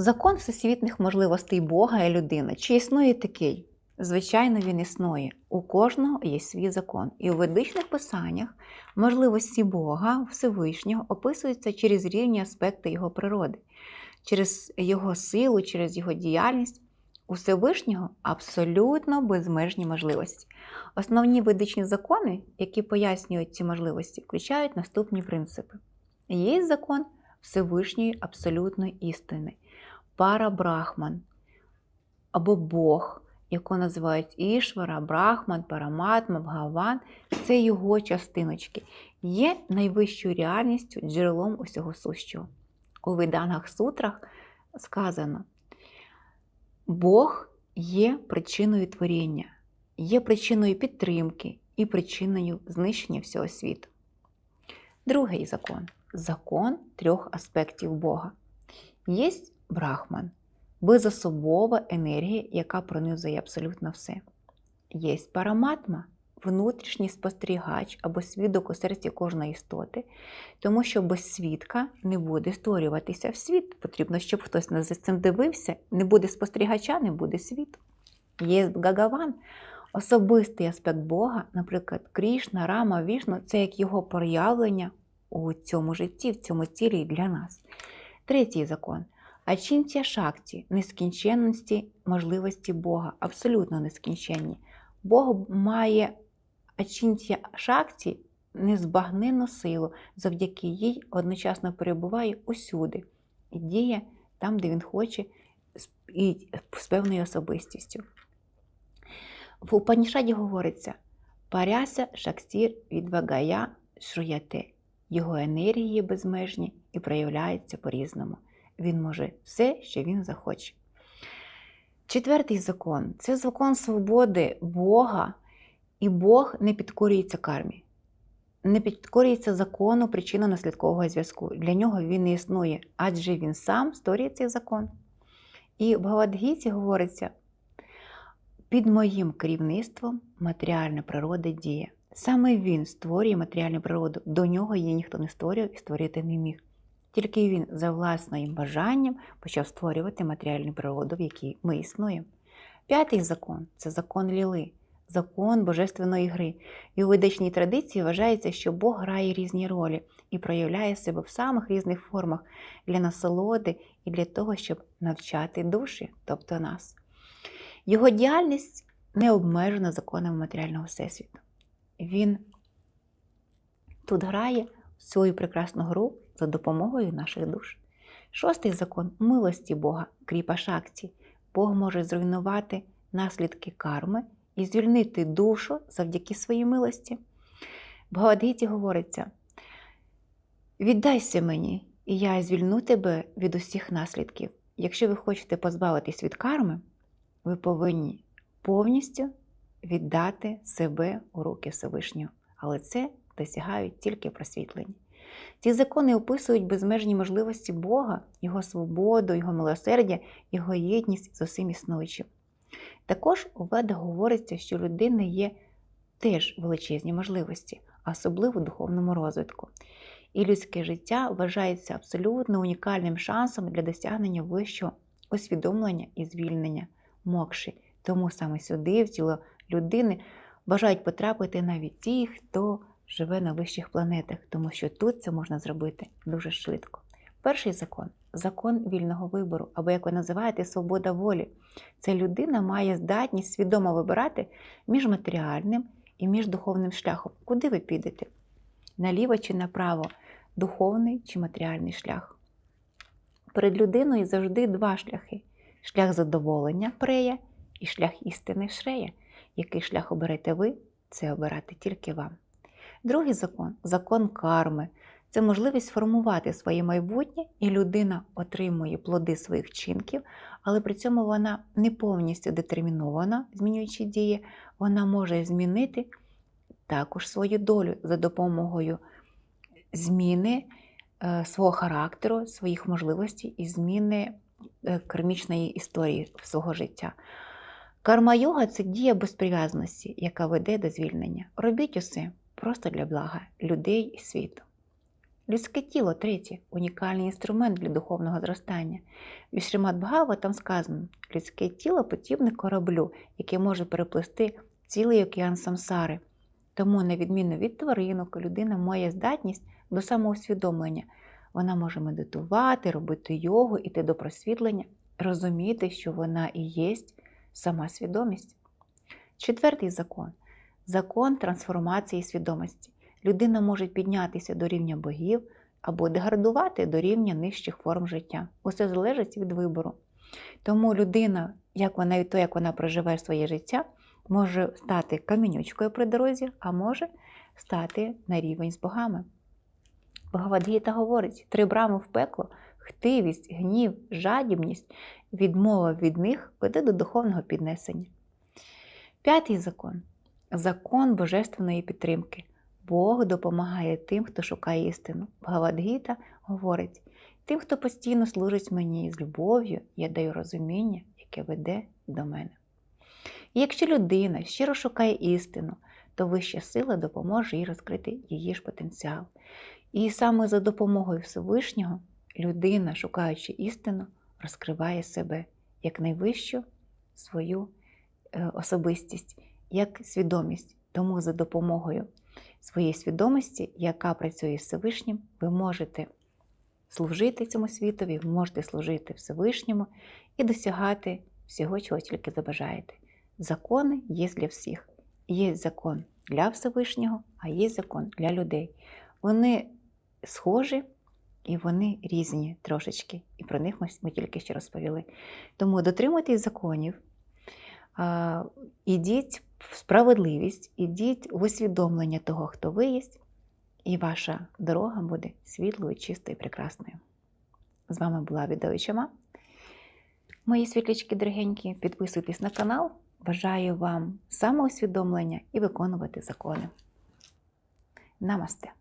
Закон всесвітних можливостей Бога і людини. Чи існує такий? Звичайно, він існує. У кожного є свій закон. І у ведичних писаннях можливості Бога Всевишнього описуються через різні аспекти його природи, через його силу, через його діяльність. У Всевишнього абсолютно безмежні можливості. Основні ведичні закони, які пояснюють ці можливості, включають наступні принципи. Є закон Всевишньої абсолютної істини, пара Брахман або Бог, якого називають Ішвара, Брахман, Параматма, Бхаван це його частиночки, є найвищою реальністю, джерелом усього сущого. У Ведангах сутрах сказано, Бог є причиною творіння, є причиною підтримки і причиною знищення всього світу. Другий закон закон трьох аспектів Бога. Є Брахман, безособова енергія, яка пронизує абсолютно все. Є параматма, внутрішній спостерігач або свідок у серці кожної істоти, тому що без свідка не буде створюватися в світ. Потрібно, щоб хтось за цим дивився, не буде спостерігача, не буде світу. Є Гагаван, особистий аспект Бога, наприклад, Крішна, Рама, Вішну це як його проявлення у цьому житті, в цьому тілі для нас. Третій закон. Ачінтія шакті, нескінченності можливості Бога, абсолютно нескінченні. Бог має ачінтія шакті незбагненну силу, завдяки їй одночасно перебуває усюди і діє там, де він хоче, і з певною особистістю. В Упанішаді говориться: Паряся шакстір відвагая шруяте. Його енергії безмежні і проявляються по-різному. Він може все, що він захоче. Четвертий закон це закон свободи Бога, і Бог не підкорюється кармі, не підкорюється закону причинно-наслідкового зв'язку. Для нього він не існує, адже він сам створює цей закон. І в Гавадгіті говориться: під моїм керівництвом матеріальна природа діє. Саме він створює матеріальну природу, до нього її ніхто не створював і створити не міг. Тільки він за власним бажанням почав створювати матеріальну природу, в якій ми існуємо. П'ятий закон це закон ліли, закон божественної гри. І у ведичній традиції вважається, що Бог грає різні ролі і проявляє себе в самих різних формах для насолоди і для того, щоб навчати душі, тобто нас. Його діяльність не обмежена законами матеріального всесвіту. Він тут грає свою прекрасну гру за допомогою наших душ. Шостий закон милості Бога, кріпа шакті. Бог може зруйнувати наслідки карми і звільнити душу завдяки своїй милості. В говориться: віддайся мені, і я звільну тебе від усіх наслідків. Якщо ви хочете позбавитись від карми, ви повинні повністю віддати себе у руки Всевишнього. Але це досягають тільки просвітлені. Ці закони описують безмежні можливості Бога, Його свободу, Його милосердя, Його єдність з усім існуючим. Також у ведах говориться, що людини є теж величезні можливості, особливо в духовному розвитку. І людське життя вважається абсолютно унікальним шансом для досягнення вищого усвідомлення і звільнення мокші. Тому саме сюди, в тіло людини, бажають потрапити навіть ті, хто живе на вищих планетах, тому що тут це можна зробити дуже швидко. Перший закон закон вільного вибору, або, як ви називаєте, свобода волі. Це людина має здатність свідомо вибирати між матеріальним і між духовним шляхом. Куди ви підете? Наліво чи направо, духовний чи матеріальний шлях. Перед людиною завжди два шляхи: шлях задоволення прея і шлях істини шрея. Який шлях оберете ви, це обирати тільки вам. Другий закон закон карми. Це можливість формувати своє майбутнє, і людина отримує плоди своїх вчинків, але при цьому вона не повністю детермінована, змінюючи дії, вона може змінити також свою долю за допомогою зміни е, свого характеру, своїх можливостей і зміни е, кармічної історії свого життя. Карма-йога це дія безприв'язаності, яка веде до звільнення. Робіть усе просто для блага людей і світу. Людське тіло третє унікальний інструмент для духовного зростання. В Шримад Бхава там сказано: людське тіло подібне кораблю, яке може переплисти цілий океан самсари. Тому, на відміну від тваринок, людина має здатність до самоусвідомлення. Вона може медитувати, робити йогу, іти до просвітлення, розуміти, що вона і є сама свідомість. Четвертий закон закон трансформації свідомості. Людина може піднятися до рівня богів або деградувати до рівня нижчих форм життя. Усе залежить від вибору. Тому людина, як вона від того, як вона проживе своє життя, може стати камінючкою при дорозі, а може стати на рівень з богами. Бхагавадгіта говорить: три брами в пекло, хтивість, гнів, жадібність, відмова від них веде до духовного піднесення. П'ятий закон закон божественної підтримки. Бог допомагає тим, хто шукає істину. Бхагавадгіта говорить: тим, хто постійно служить мені з любов'ю, я даю розуміння, яке веде до мене. І якщо людина щиро шукає істину, то вища сила допоможе їй розкрити її ж потенціал. І саме за допомогою Всевишнього людина, шукаючи істину, розкриває себе як найвищу свою е, особистість, як свідомість. Тому за допомогою своєї свідомості, яка працює з Всевишнім, ви можете служити цьому світові, ви можете служити Всевишньому і досягати всього, чого тільки забажаєте. Закони є для всіх. Є закон для Всевишнього, а є закон для людей. Вони схожі і вони різні трошечки. І про них ми, тільки що розповіли. Тому дотримуйтесь законів, ідіть в справедливість, ідіть в усвідомлення того, хто ви є, і ваша дорога буде світлою, чистою і прекрасною. З вами була Відовичама. Мої світлячки дорогенькі, підписуйтесь на канал. Бажаю вам самоусвідомлення і виконувати закони. Намасте!